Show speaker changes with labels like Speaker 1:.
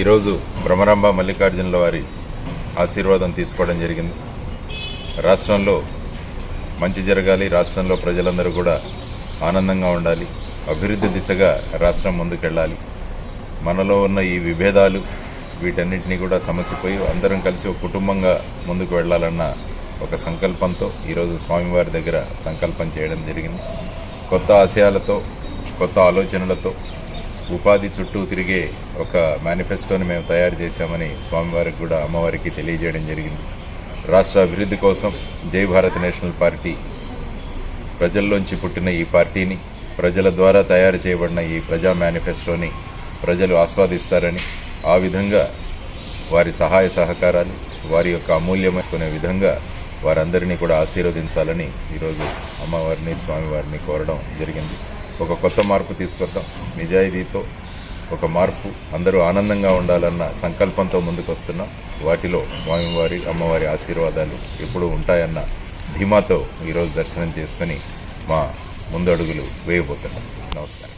Speaker 1: ఈరోజు భ్రమరాంబ మల్లికార్జునుల వారి ఆశీర్వాదం తీసుకోవడం జరిగింది. రాష్ట్రంలో మంచి జరగాలి రాష్ట్రంలో ప్రజలందరూ కూడా ఆనందంగా ఉండాలి అభివృద్ధి దిశగా రాష్ట్రం ముందుకెళ్ళాలి. మనలో ఉన్న ఈ విభేదాలు వీటన్నిటినీ కూడా సమసిపోయి అందరం కలిసి ఒక కుటుంబంగా ముందుకు వెళ్ళాలన్న ఒక సంకల్పంతో ఈరోజు స్వామివారి దగ్గర సంకల్పం చేయడం జరిగింది. కొత్త ఆశయాలతో కొత్త ఆలోచనలతో ఉపాధి చుట్టూ తిరిగే ఒక మేనిఫెస్టోని మేము తయారు చేశామని స్వామివారికి కూడా అమ్మవారికి తెలియజేయడం జరిగింది. రాష్ట్ర అభివృద్ధి కోసం జై భారత్ నేషనల్ పార్టీ ప్రజల్లోంచి పుట్టిన ఈ పార్టీని ప్రజల ద్వారా తయారు చేయబడిన ఈ ప్రజా మేనిఫెస్టోని ప్రజలు ఆస్వాదిస్తారని ఆ విధంగా వారి సహాయ సహకారాలు వారి యొక్క అమూల్యమైనకునే విధంగా వారందరినీ కూడా ఆశీర్వదించాలని ఈరోజు అమ్మవారిని స్వామివారిని కోరడం జరిగింది. ఒక కొత్త మార్పు తీసుకొద్దాం. నిజాయితీతో ఒక మార్పు అందరూ ఆనందంగా ఉండాలన్న సంకల్పంతో ముందుకు వస్తున్నాం వాటిలో స్వామివారి అమ్మవారి ఆశీర్వాదాలు ఎప్పుడూ ఉంటాయన్న ధీమాతో ఈరోజు దర్శనం చేసుకొని మా ముందడుగులు వేయబోతున్నాం. నమస్కారం.